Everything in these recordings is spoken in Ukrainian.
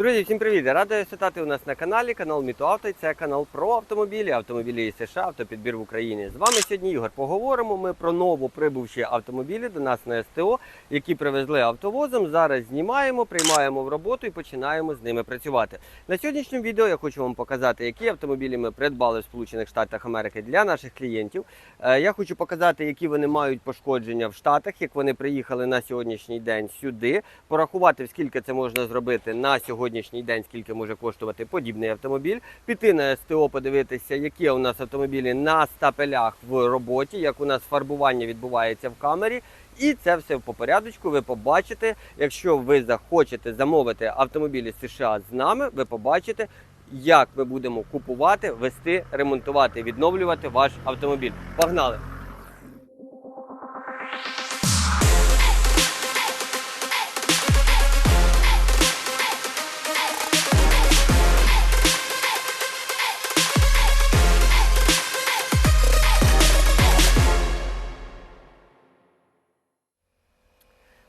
Друзі, всім привіт! Радий вітати у нас на каналі, канал Мітоавто. Це канал про автомобілі, автомобілі із США, автопідбір в Україні. З вами сьогодні Ігор. Поговоримо ми про новоприбувші автомобілі до нас на СТО, які привезли автовозом. Зараз знімаємо, приймаємо в роботу і починаємо з ними працювати. На сьогоднішньому відео я хочу вам показати, які автомобілі ми придбали в Сполучених Штатах Америки для наших клієнтів. Е, Я хочу показати, які вони мають пошкодження в Штатах, як вони приїхали на сьогоднішній день сюди, порахувати, скільки це можна зробити на сьогоднішній день, скільки може коштувати подібний автомобіль, піти на СТО, подивитися, які у нас автомобілі на стапелях в роботі, як у нас фарбування відбувається в камері. І це все по порядочку. Ви побачите, якщо ви захочете замовити автомобілі США з нами, ви побачите, як ми будемо купувати, вести, ремонтувати, відновлювати ваш автомобіль. Погнали!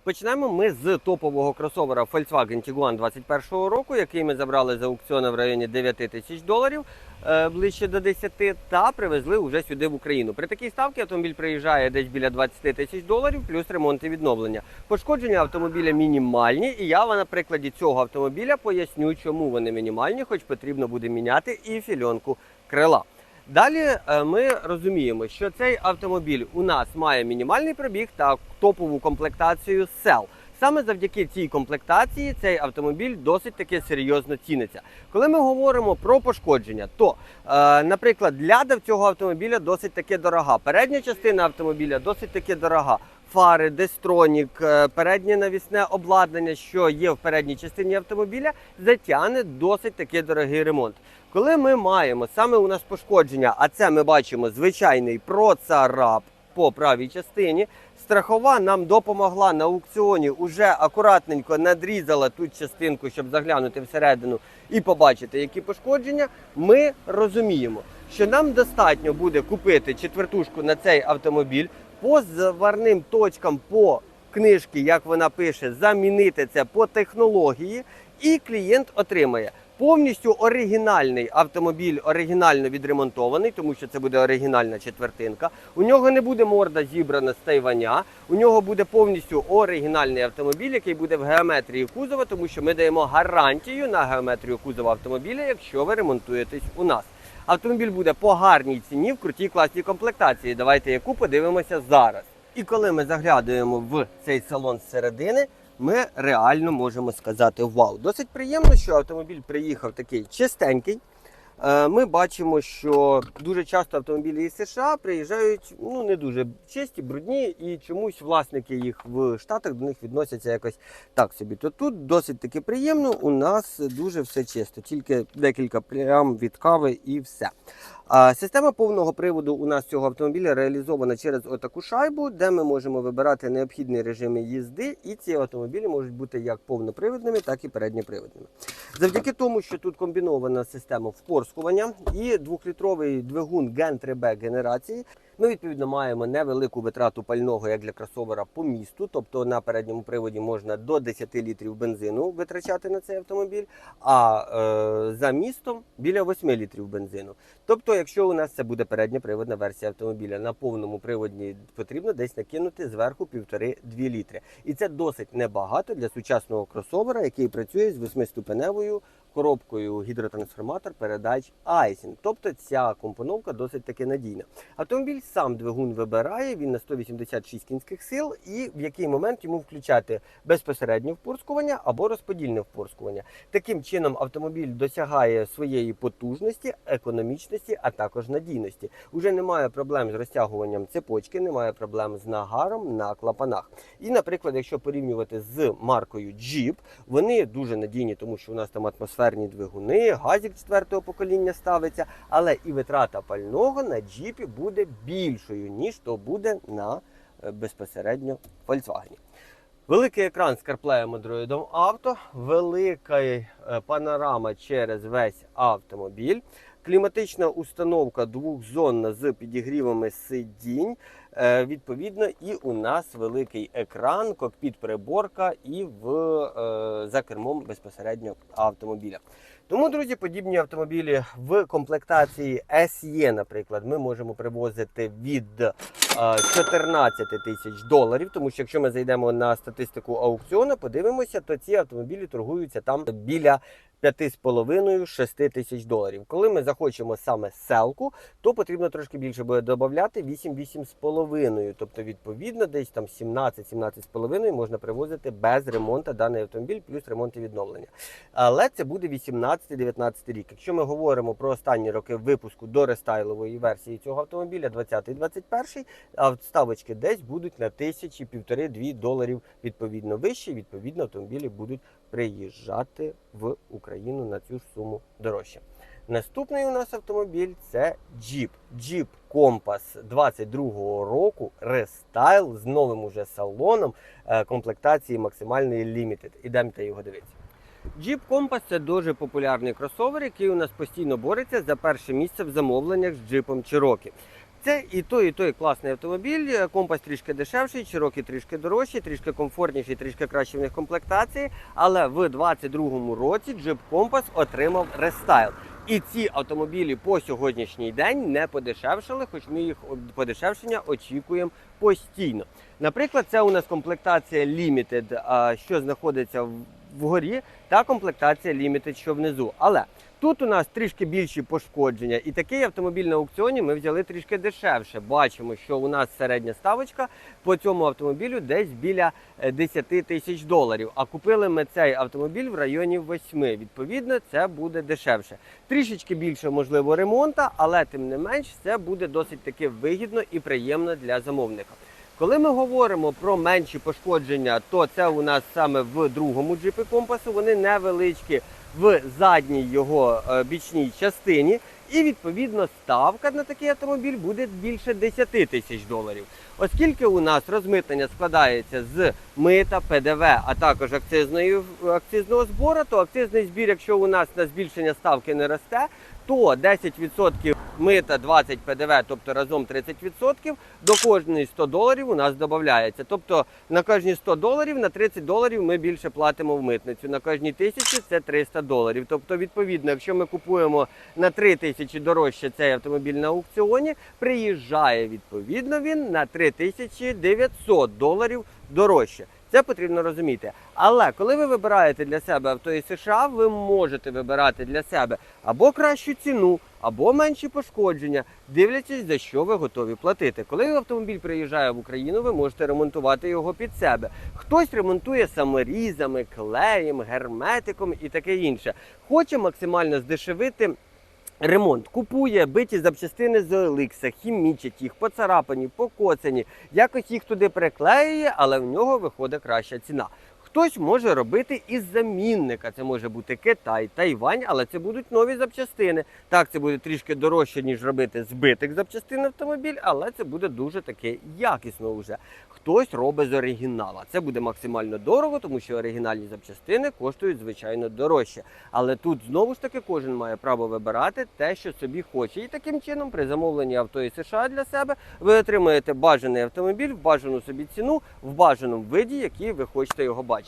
Почнемо ми з топового кросовера Volkswagen Tiguan 21 року, який ми забрали з аукціону в районі 9 тисяч доларів, е, ближче до 10, та привезли вже сюди в Україну. При такій ставці автомобіль приїжджає десь біля 20 тисяч доларів, плюс ремонт і відновлення. Пошкодження автомобіля мінімальні, і я на прикладі цього автомобіля поясню, чому вони мінімальні, хоч потрібно буде міняти і фільонку крила. Далі е, ми розуміємо, що цей автомобіль у нас має мінімальний пробіг та топову комплектацію SEL. Саме завдяки цій комплектації цей автомобіль досить таки серйозно ціниться. Коли ми говоримо про пошкодження, то, е, наприклад, ляда в цього автомобіля досить таки дорога. Передня частина автомобіля досить таки дорога. Фари, дестронік, е, переднє навісне обладнання, що є в передній частині автомобіля, затягне досить таки дорогий ремонт. Коли ми маємо саме у нас пошкодження, а це ми бачимо звичайний процарап по правій частині. Страхова нам допомогла на аукціоні, уже акуратненько надрізала тут частинку, щоб заглянути всередину і побачити, які пошкодження. Ми розуміємо, що нам достатньо буде купити четвертушку на цей автомобіль по заварним точкам по книжці, як вона пише, замінити це по технології, і клієнт отримає повністю оригінальний автомобіль, оригінально відремонтований, тому що це буде оригінальна четвертинка. У нього не буде морда зібрана з Тайваня. У нього буде повністю оригінальний автомобіль, який буде в геометрії кузова, тому що ми даємо гарантію на геометрію кузова автомобіля, якщо ви ремонтуєтесь у нас. Автомобіль буде по гарній ціні в крутій класній комплектації. Давайте яку подивимося зараз. І коли ми заглядуємо в цей салон зсередини, ми реально можемо сказати вау. Досить приємно, що автомобіль приїхав такий чистенький. Е, Ми бачимо, що дуже часто автомобілі із США приїжджають ну не дуже чисті, брудні, і чомусь власники їх в Штатах до них відносяться якось так собі. То тут досить таки приємно. У нас дуже все чисто, тільки декілька плям від кави і все. Система повного приводу у нас цього автомобіля реалізована через отаку шайбу, де ми можемо вибирати необхідні режими їзди, і ці автомобілі можуть бути як повнопривідними, так і передньопривідними. Завдяки тому, що тут комбінована система впорскування і двохлітровий двигун Gen 3B генерації, ми відповідно маємо невелику витрату пального як для кросовера по місту, тобто на передньому приводі можна до 10 літрів бензину витрачати на цей автомобіль, а е, за містом біля 8 літрів бензину. Тобто, якщо у нас це буде передньоприводна версія автомобіля, на повному приводі потрібно десь накинути зверху 1,5-2 літри. І це досить небагато для сучасного кросовера, який працює з восьмиступеневою коробкою гідротрансформатор передач Айсін. Тобто ця компоновка досить таки надійна. Автомобіль сам двигун вибирає, він на 186 кінських сил, і в який момент йому включати безпосереднє впорскування або розподільне впорскування. Таким чином автомобіль досягає своєї потужності, економічності, а також надійності. Уже немає проблем з розтягуванням цепочки, немає проблем з нагаром на клапанах. І, наприклад, якщо порівнювати з маркою Jeep, вони дуже надійні, тому що у нас там атмосферні двигуни, газік четвертого покоління ставиться, але і витрата пального на джіпі буде більшою, ніж то буде на е, безпосередньо Volkswagen. Великий екран з CarPlay Android Auto, велика е, панорама через весь автомобіль, кліматична установка двохзонна з підігрівами сидінь, відповідно, і у нас великий екран, кокпіт приборка і в е, за кермом безпосередньо автомобіля. Тому, друзі, подібні автомобілі в комплектації SE, наприклад, ми можемо привозити від е, 14 тисяч доларів. Тому що якщо ми зайдемо на статистику аукціону, подивимося, то ці автомобілі торгуються там біля 5,5-6 тисяч доларів. Коли ми захочемо саме селку, то потрібно трошки більше буде додати 8-8,5. Тобто, відповідно, десь там 17-17,5 можна привозити без ремонту даний автомобіль, плюс ремонт і відновлення. Але це буде 18-19 рік. Якщо ми говоримо про останні роки випуску до рестайлової версії цього автомобіля, 20-21, а ставочки десь будуть на тисячі, півтори-дві доларів відповідно вищі. Відповідно, автомобілі будуть приїжджати в Україну на цю ж суму дорожче. Наступний у нас автомобіль це Jeep. Jeep Compass 22-го року рестайл з новим уже салоном е, комплектації максимальної Limited. Ідемте його дивитися. Jeep Compass це дуже популярний кросовер, який у нас постійно бореться за перше місце в замовленнях з джипом Cherokee. Це і той, і той класний автомобіль. Компас трішки дешевший, Cherokee трішки дорожчий, трішки комфортніший, трішки краще в них комплектації. Але в 2022 році Jeep Compass отримав рестайл. І ці автомобілі по сьогоднішній день не подешевшили, хоч ми їх подешевшення очікуємо постійно. Наприклад, це у нас комплектація Limited, що знаходиться в- вгорі, та комплектація Limited, що внизу. Але Тут у нас трішки більші пошкодження, і такий автомобіль на аукціоні ми взяли трішки дешевше. Бачимо, що у нас середня ставочка по цьому автомобілю десь біля е, 10 тисяч доларів. А купили ми цей автомобіль в районі 8. Відповідно, це буде дешевше. Трішечки більше можливо ремонта, але тим не менш це буде досить таки вигідно і приємно для замовника. Коли ми говоримо про менші пошкодження, то це у нас саме в другому джипі компасу. Вони невеличкі в задній його е, бічній частині. І відповідно ставка на такий автомобіль буде більше 10 тисяч доларів. Оскільки у нас розмитнення складається з мита, ПДВ, а також акцизної, акцизного збору, то акцизний збір, якщо у нас на збільшення ставки не росте, то 10% мита, 20 ПДВ, тобто разом 30%, до кожної 100 доларів у нас додається. Тобто на кожні 100 доларів, на 30 доларів ми більше платимо в митницю. На кожній тисячі це 300 доларів. Тобто, відповідно, якщо ми купуємо на 3 тисячі дорожче цей автомобіль на аукціоні, приїжджає відповідно він на 3900 доларів дорожче. Це потрібно розуміти. Але коли ви вибираєте для себе авто із США, ви можете вибирати для себе або кращу ціну, або менші пошкодження, дивлячись, за що ви готові платити. Коли автомобіль приїжджає в Україну, ви можете ремонтувати його під себе. Хтось ремонтує саморізами, клеєм, герметиком і таке інше. Хоче максимально здешевити. Ремонт купує биті запчастини з Оликса, хімічить їх, поцарапані, покоцані, якось їх туди приклеює, але в нього виходить краща ціна. Хтось може робити із замінника. Це може бути Китай, Тайвань, але це будуть нові запчастини. Так, це буде трішки дорожче, ніж робити збитих запчастин автомобіль, але це буде дуже таки якісно вже. Хтось робить з оригінала. Це буде максимально дорого, тому що оригінальні запчастини коштують звичайно дорожче. Але тут знову ж таки кожен має право вибирати те, що собі хоче. І таким чином, при замовленні авто із США для себе, ви отримуєте бажаний автомобіль, в бажану собі ціну, в бажаному виді, який ви хочете його бачити.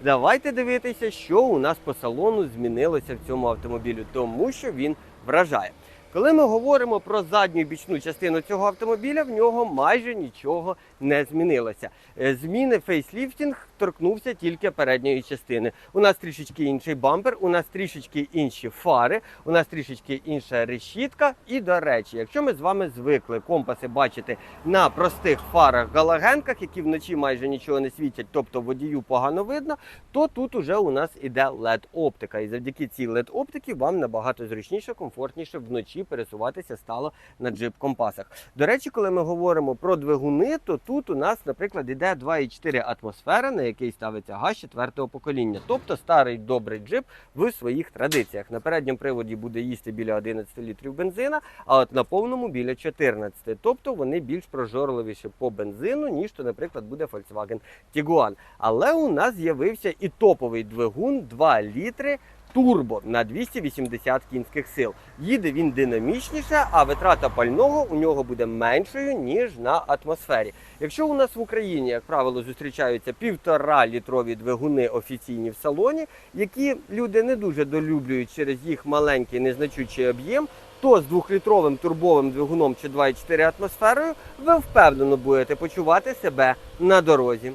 Давайте дивитися, що у нас по салону змінилося в цьому автомобілю, тому що він вражає. Коли ми говоримо про задню бічну частину цього автомобіля, в нього майже нічого не змінилося. Е, Зміни фейсліфтінг торкнувся тільки передньої частини. У нас трішечки інший бампер, у нас трішечки інші фари, у нас трішечки інша решітка. І до речі, якщо ми з вами звикли компаси бачити на простих фарах галогенках, які вночі майже нічого не світять, тобто водію погано видно, то тут уже у нас іде led оптика. І завдяки цій led оптиці вам набагато зручніше, комфортніше вночі пересуватися стало на джип компасах. До речі, коли ми говоримо про двигуни, то тут у нас, наприклад, іде 2,4 атмосфера, на який ставиться газ четвертого покоління, тобто старий добрий джип в своїх традиціях. На передньому приводі буде їсти біля 11 літрів бензина, а от на повному біля 14. Тобто вони більш прожорливіші по бензину, ніж то, наприклад, буде Volkswagen Tiguan. Але у нас з'явився і топовий двигун 2 літри турбо на 280 кінських сил. Їде він динамічніше, а витрата пального у нього буде меншою, ніж на атмосфері. Якщо у нас в Україні, як правило, зустрічаються півтора літрові двигуни офіційні в салоні, які люди не дуже долюблюють через їх маленький незначучий об'єм, то з двохлітровим турбовим двигуном чи 2,4 атмосферою ви впевнено будете почувати себе на дорозі.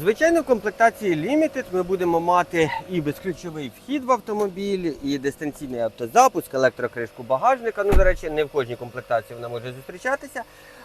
Звичайно, в комплектації Limited ми будемо мати і безключовий вхід в автомобіль, і дистанційний автозапуск, електрокришку багажника. Ну, до речі, не в кожній комплектації вона може зустрічатися.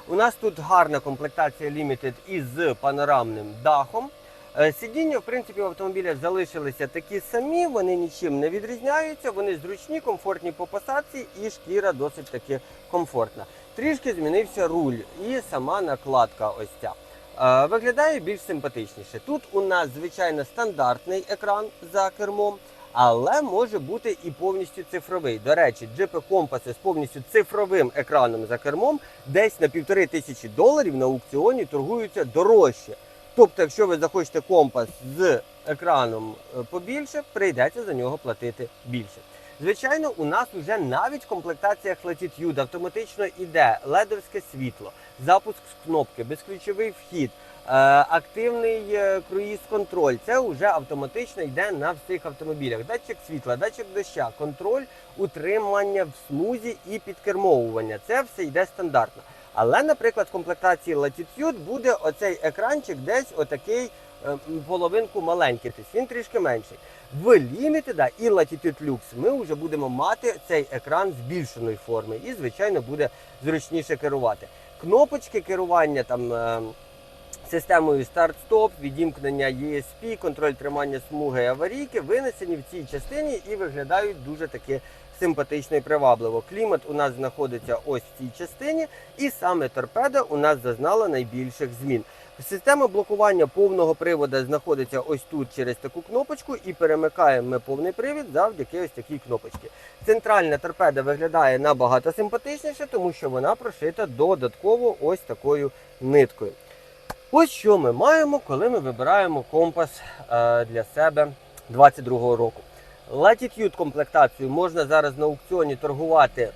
У нас тут гарна комплектація Limited із панорамним дахом. Е, Сидіння, в принципі, в автомобілях залишилися такі самі, вони нічим не відрізняються, вони зручні, комфортні по посадці і шкіра досить таки комфортна. Трішки змінився руль і сама накладка ось ця. Е, Виглядає більш симпатичніше. Тут у нас, звичайно, стандартний екран за кермом, але може бути і повністю цифровий. До речі, джипи компаси з повністю цифровим екраном за кермом десь на півтори тисячі доларів на аукціоні торгуються дорожче. Тобто, якщо ви захочете компас з екраном е, побільше, прийдеться за нього платити більше. Звичайно, у нас вже навіть в комплектаціях Latitude автоматично йде ледовське світло, запуск з кнопки, безключовий вхід, е, активний е, круїз-контроль. Це вже автоматично йде на всіх автомобілях. Датчик світла, датчик доща, контроль утримання в смузі і підкермовування. Це все йде стандартно. Але, наприклад, в комплектації Latitude буде оцей екранчик десь отакий е, половинку маленький, тобто він трішки менший. В Limited і Latitude Lux ми вже будемо мати цей екран збільшеної форми і, звичайно, буде зручніше керувати. Кнопочки керування там. е, Системою старт-стоп, відімкнення ESP, контроль тримання смуги аварійки винесені в цій частині і виглядають дуже таки симпатично і привабливо. Клімат у нас знаходиться ось в цій частині, і саме торпеда у нас зазнала найбільших змін. Система блокування повного приводу знаходиться ось тут через таку кнопочку, і перемикаємо ми повний привід завдяки ось такій кнопочці. Центральна торпеда виглядає набагато симпатичніше, тому що вона прошита додатково ось такою ниткою. Ось що ми маємо, коли ми вибираємо компас е, для себе 22-го року. Latitude комплектацію можна зараз на аукціоні торгувати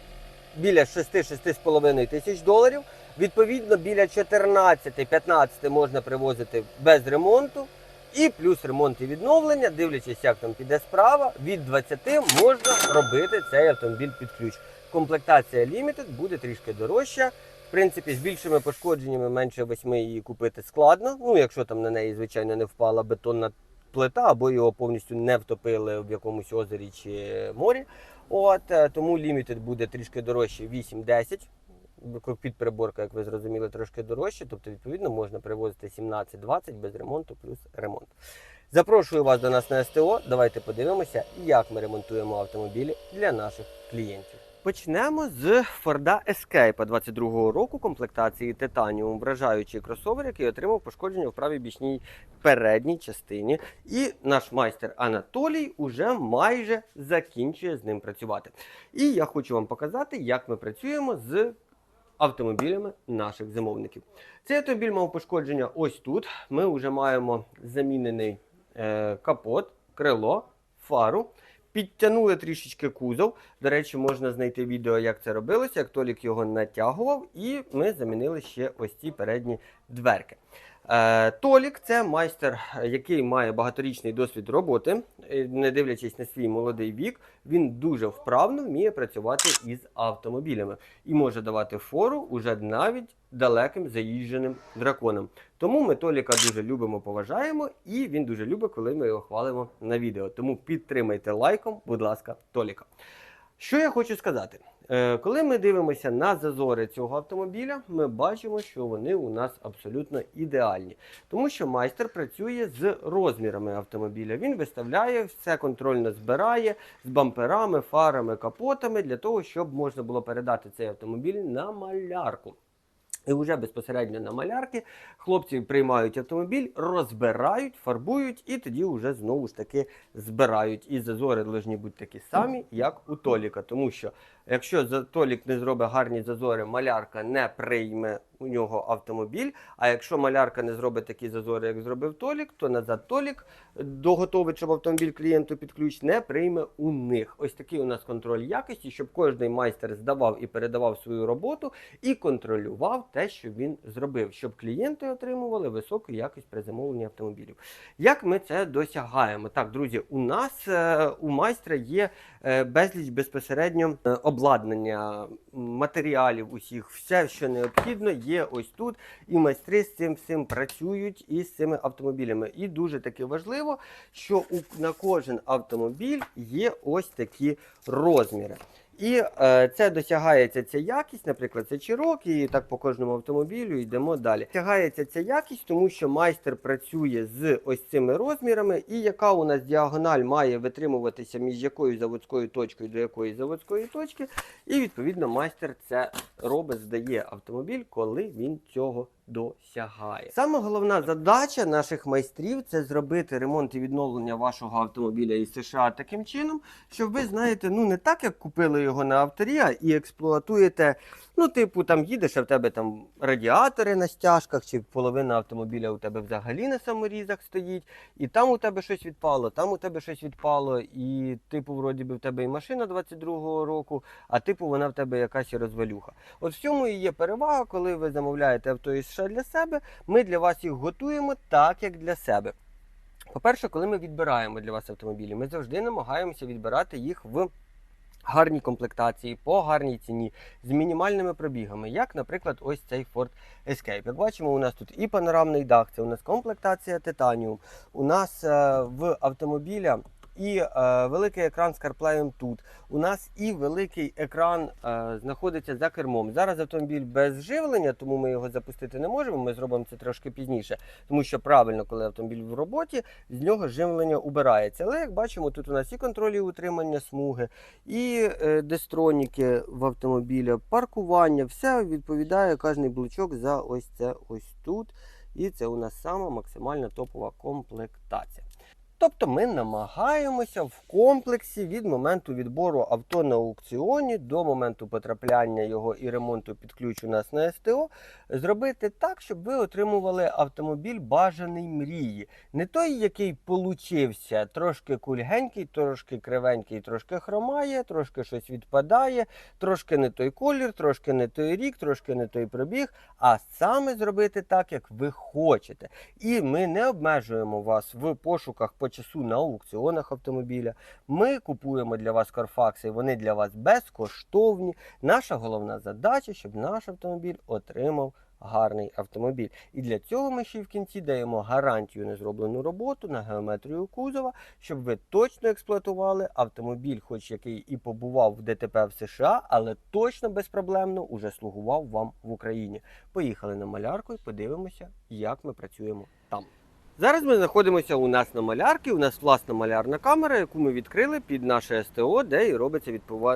біля 6-6,5 тисяч доларів. Відповідно, біля 14-15 можна привозити без ремонту. І плюс ремонт і відновлення, дивлячись, як там піде справа, від 20 можна робити цей автомобіль під ключ. Комплектація Limited буде трішки дорожча. В принципі, з більшими пошкодженнями менше восьми її купити складно. Ну, якщо там на неї, звичайно, не впала бетонна плита, або його повністю не втопили в якомусь озері чи морі. От е, тому Limited буде трішки дорожче 8-10. Кокпіт приборка, як ви зрозуміли, трошки дорожче, тобто, відповідно, можна привозити 17-20 без ремонту плюс ремонт. Запрошую вас до нас на СТО. Давайте подивимося, як ми ремонтуємо автомобілі для наших клієнтів. Почнемо з Ford Escape 22-го року комплектації Titanium, вражаючий кросовер, який отримав пошкодження в правій бічній передній частині. І наш майстер Анатолій уже майже закінчує з ним працювати. І я хочу вам показати, як ми працюємо з автомобілями наших замовників. Цей автомобіль мав пошкодження ось тут. Ми вже маємо замінений е, капот, крило, фару. Підтягнули трішечки кузов. До речі, можна знайти відео, як це робилося, як Толік його натягував, і ми замінили ще ось ці передні дверки. Е, Толік це майстер, який має багаторічний досвід роботи, Е, не дивлячись на свій молодий вік, він дуже вправно вміє працювати із автомобілями і може давати фору уже навіть далеким заїждженим драконам. Тому ми Толіка дуже любимо, поважаємо, і він дуже любить, коли ми його хвалимо на відео. Тому підтримайте лайком, будь ласка, Толіка. Що я хочу сказати? Е, Коли ми дивимося на зазори цього автомобіля, ми бачимо, що вони у нас абсолютно ідеальні. Тому що майстер працює з розмірами автомобіля. Він виставляє все контрольно збирає з бамперами, фарами, капотами для того, щоб можна було передати цей автомобіль на малярку. І вже безпосередньо на малярки хлопці приймають автомобіль, розбирають, фарбують і тоді вже знову ж таки збирають. І зазори повинні бути такі самі, як у Толіка, тому що Якщо Толік не зробить гарні зазори, малярка не прийме у нього автомобіль. А якщо малярка не зробить такі зазори, як зробив Толік, то назад Толік доготовить, щоб автомобіль клієнту під ключ, не прийме у них. Ось такий у нас контроль якості, щоб кожний майстер здавав і передавав свою роботу і контролював те, що він зробив, щоб клієнти отримували високу якість при замовленні автомобілів. Як ми це досягаємо? Так, друзі, у нас е, у майстра є е, безліч безпосередньо е, обладнання, матеріалів усіх, все, що необхідно, є ось тут. І майстри з цим всім працюють із цими автомобілями. І дуже таки важливо, що на кожен автомобіль є ось такі розміри. І е, це досягається ця якість, наприклад, це Чирок, і так по кожному автомобілю йдемо далі. Досягається ця якість, тому що майстер працює з ось цими розмірами, і яка у нас діагональ має витримуватися між якою заводською точкою до якої заводської точки. І відповідно майстер це робить, здає автомобіль, коли він цього досягає. Саме головна задача наших майстрів це зробити ремонт і відновлення вашого автомобіля із США таким чином, щоб ви знаєте, ну не так, як купили його на авторія і експлуатуєте. Ну, типу, там їдеш, а в тебе там радіатори на стяжках, чи половина автомобіля у тебе взагалі на саморізах стоїть, і там у тебе щось відпало, там у тебе щось відпало, і типу, вроді би в тебе і машина 22-го року, а типу вона в тебе якась і розвалюха. От в цьому і є перевага, коли ви замовляєте авто із США для себе, ми для вас їх готуємо так, як для себе. По-перше, коли ми відбираємо для вас автомобілі, ми завжди намагаємося відбирати їх в гарній комплектації, по гарній ціні, з мінімальними пробігами, як, наприклад, ось цей Ford Escape. Як бачимо, у нас тут і панорамний дах, це у нас комплектація Titanium, у нас е, в автомобіля і е, великий екран з CarPlay тут. У нас і великий екран е, знаходиться за кермом. Зараз автомобіль без живлення, тому ми його запустити не можемо. Ми зробимо це трошки пізніше, тому що правильно, коли автомобіль в роботі, з нього живлення убирається. Але як бачимо, тут у нас і контролі утримання смуги, і е, дестроніки в автомобіля, паркування, все відповідає кожний блочок за ось це ось тут. І це у нас сама максимальна топова комплектація. Тобто ми намагаємося в комплексі від моменту відбору авто на аукціоні до моменту потрапляння його і ремонту під ключ у нас на СТО зробити так, щоб ви отримували автомобіль бажаний мрії. Не той, який получився, трошки кульгенький, трошки кривенький, трошки хромає, трошки щось відпадає, трошки не той колір, трошки не той рік, трошки не той пробіг, а саме зробити так, як ви хочете. І ми не обмежуємо вас в пошуках по часу на аукціонах автомобіля. Ми купуємо для вас карфакси, вони для вас безкоштовні. Наша головна задача, щоб наш автомобіль отримав гарний автомобіль. І для цього ми ще в кінці даємо гарантію на зроблену роботу, на геометрію кузова, щоб ви точно експлуатували автомобіль, хоч який і побував в ДТП в США, але точно безпроблемно уже слугував вам в Україні. Поїхали на малярку і подивимося, як ми працюємо там. Зараз ми знаходимося у нас на малярці. У нас власна малярна камера, яку ми відкрили під наше СТО, де і робиться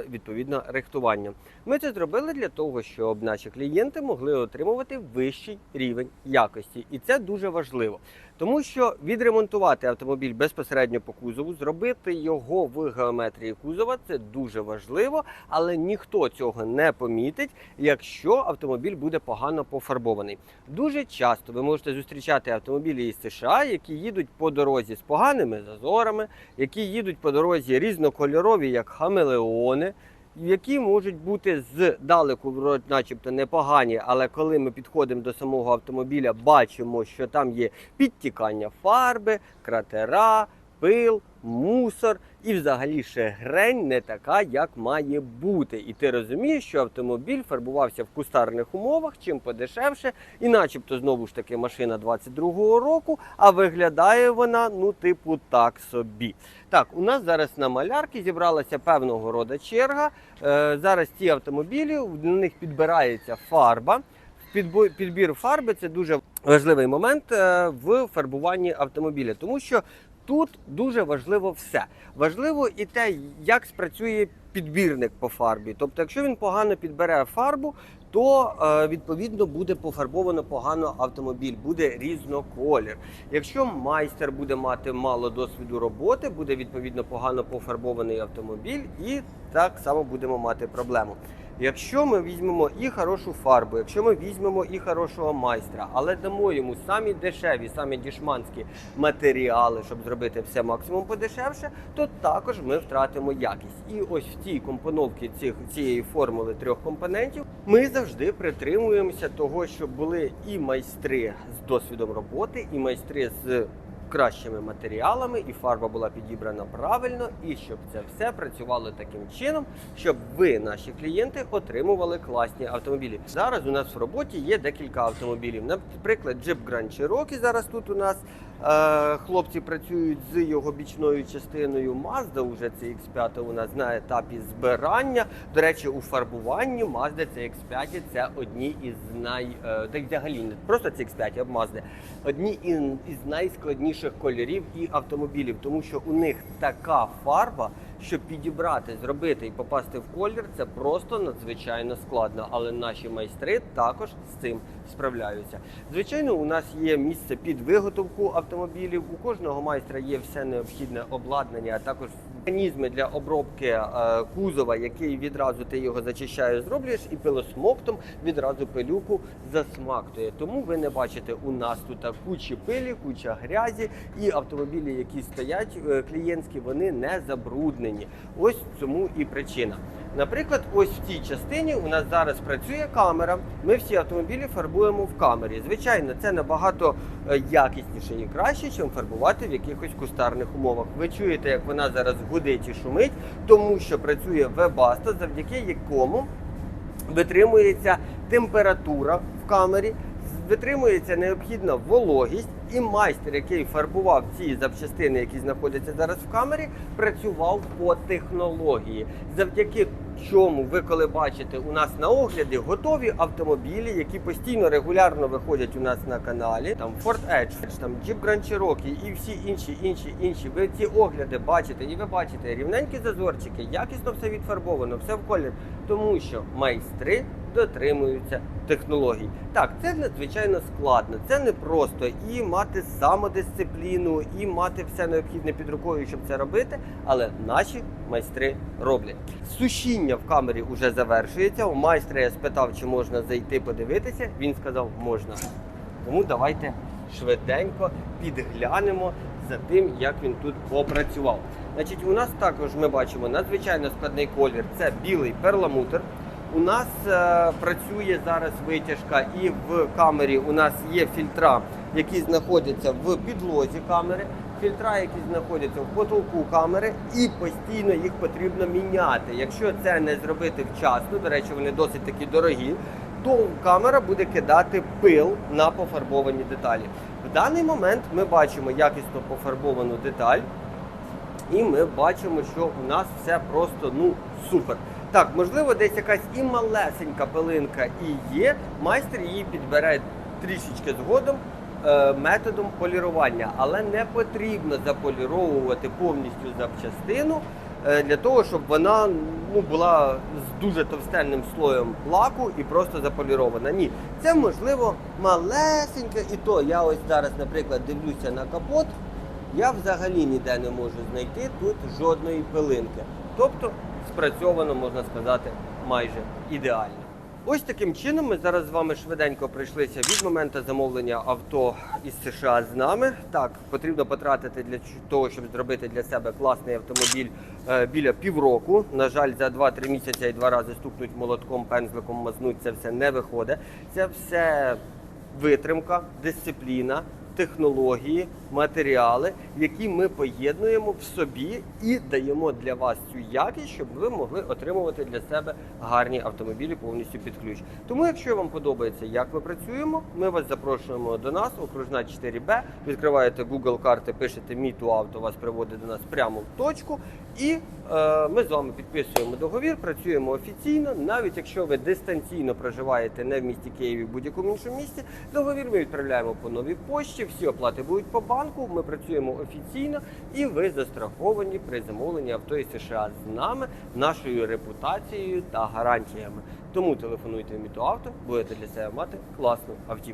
відповідне рихтування. Ми це зробили для того, щоб наші клієнти могли отримувати вищий рівень якості. І це дуже важливо. Тому що відремонтувати автомобіль безпосередньо по кузову, зробити його в геометрії кузова це дуже важливо, але ніхто цього не помітить, якщо автомобіль буде погано пофарбований. Дуже часто ви можете зустрічати автомобілі із США, які їдуть по дорозі з поганими зазорами, які їдуть по дорозі різнокольорові, як хамелеони. Які можуть бути здалеку, начебто непогані, але коли ми підходимо до самого автомобіля, бачимо, що там є підтікання фарби, кратера, пил, мусор і взагалі ще грень не така, як має бути. І ти розумієш, що автомобіль фарбувався в кустарних умовах, чим подешевше, і начебто знову ж таки машина 22-го року, а виглядає вона, ну, типу, так собі. Так, у нас зараз на малярці зібралася певного роду черга. Е, зараз ці автомобілі, на них підбирається фарба. Підбір фарби це дуже важливий момент е, в фарбуванні автомобіля, тому що тут дуже важливо все. Важливо і те, як спрацює підбірник по фарбі. Тобто, якщо він погано підбере фарбу, то е, відповідно буде пофарбовано погано автомобіль, буде різноколір. Якщо майстер буде мати мало досвіду роботи, буде відповідно погано пофарбований автомобіль, і так само будемо мати проблему. Якщо ми візьмемо і хорошу фарбу, якщо ми візьмемо і хорошого майстра, але дамо йому самі дешеві, самі дішманські матеріали, щоб зробити все максимум подешевше, то також ми втратимо якість. І ось в цій компоновці цих цієї формули трьох компонентів ми завжди притримуємося того, щоб були і майстри з досвідом роботи, і майстри з кращими матеріалами, і фарба була підібрана правильно, і щоб це все працювало таким чином, щоб ви, наші клієнти, отримували класні автомобілі. Зараз у нас в роботі є декілька автомобілів. Наприклад, Jeep Grand Cherokee зараз тут у нас. Е, хлопці працюють з його бічною частиною. Mazda Уже CX5 у нас на етапі збирання. До речі, у фарбуванні Mazda CX5 це одні із най е, та взагалі не просто CX5, а Mazda, одні із найскладніших кольорів і автомобілів, тому що у них така фарба, щоб підібрати, зробити і попасти в колір, це просто надзвичайно складно. Але наші майстри також з цим справляються. Звичайно, у нас є місце під виготовку автомобілів. У кожного майстра є все необхідне обладнання, а також механізми для обробки е, кузова, який відразу ти його зачищаєш, зроблюєш, і пилосмоктом відразу пилюку засмактує. Тому ви не бачите у нас тут кучі пилі, куча грязі, і автомобілі, які стоять е, клієнтські, вони не забруднені. Ось цьому і причина. Наприклад, ось в цій частині у нас зараз працює камера. Ми всі автомобілі фарбуємо в камері. Звичайно, це набагато е, якісніше і краще, ніж фарбувати в якихось кустарних умовах. Ви чуєте, як вона зараз гудить і шумить, тому що працює вебаста, завдяки якому витримується температура в камері, витримується необхідна вологість, і майстер, який фарбував ці запчастини, які знаходяться зараз в камері, працював по технології. Завдяки чому ви, коли бачите у нас на огляді готові автомобілі, які постійно регулярно виходять у нас на каналі, там Ford Edge, там Jeep Grand Cherokee і всі інші, інші, інші. Ви ці огляди бачите, і ви бачите рівненькі зазорчики, якісно все відфарбовано, все в колір, тому що майстри дотримуються технологій. Так, це надзвичайно складно, це не просто і мати самодисципліну, і мати все необхідне під рукою, щоб це робити. Але наші майстри роблять. Сушіння в камері вже завершується. У майстра я спитав, чи можна зайти подивитися. Він сказав, можна. Тому давайте швиденько підглянемо за тим, як він тут попрацював. Значить, у нас також ми бачимо надзвичайно складний колір. Це білий перламутр. У нас е, працює зараз витяжка, і в камері у нас є фільтра, які знаходяться в підлозі камери, фільтра, які знаходяться в потолку камери, і постійно їх потрібно міняти. Якщо це не зробити вчасно, до речі, вони досить такі дорогі, то камера буде кидати пил на пофарбовані деталі. В даний момент ми бачимо якісно пофарбовану деталь. І ми бачимо, що у нас все просто ну супер. Так, можливо, десь якась і малесенька пилинка і є. Майстер її підбере трішечки згодом е, методом полірування, але не потрібно заполіровувати повністю запчастину е, для того, щоб вона ну, була з дуже товстенним слоєм лаку і просто заполірована. Ні, це можливо малесенька, і то я ось зараз, наприклад, дивлюся на капот. Я взагалі ніде не можу знайти тут жодної пилинки. Тобто спрацьовано, можна сказати, майже ідеально. Ось таким чином ми зараз з вами швиденько прийшлися від моменту замовлення авто із США з нами. Так, потрібно потратити для того, щоб зробити для себе класний автомобіль е, біля півроку. На жаль, за 2-3 місяці і два рази стукнуть молотком, пензликом, мазнуть, це все не виходить. Це все витримка, дисципліна, технології, матеріали, які ми поєднуємо в собі і даємо для вас цю якість, щоб ви могли отримувати для себе гарні автомобілі повністю під ключ. Тому, якщо вам подобається, як ми працюємо, ми вас запрошуємо до нас, окружна 4Б. Відкриваєте Google карти, пишете мій авто, вас приводить до нас прямо в точку. І е, ми з вами підписуємо договір, працюємо офіційно. Навіть якщо ви дистанційно проживаєте не в місті Києві, в будь-якому іншому місті, договір ми відправляємо по новій пошті. всі оплати будуть по банку. Ми працюємо офіційно, і ви застраховані при замовленні авто із США з нами, нашою репутацією та гарантіями. Тому телефонуйте в Мітуавто, будете для себе мати класну автівку.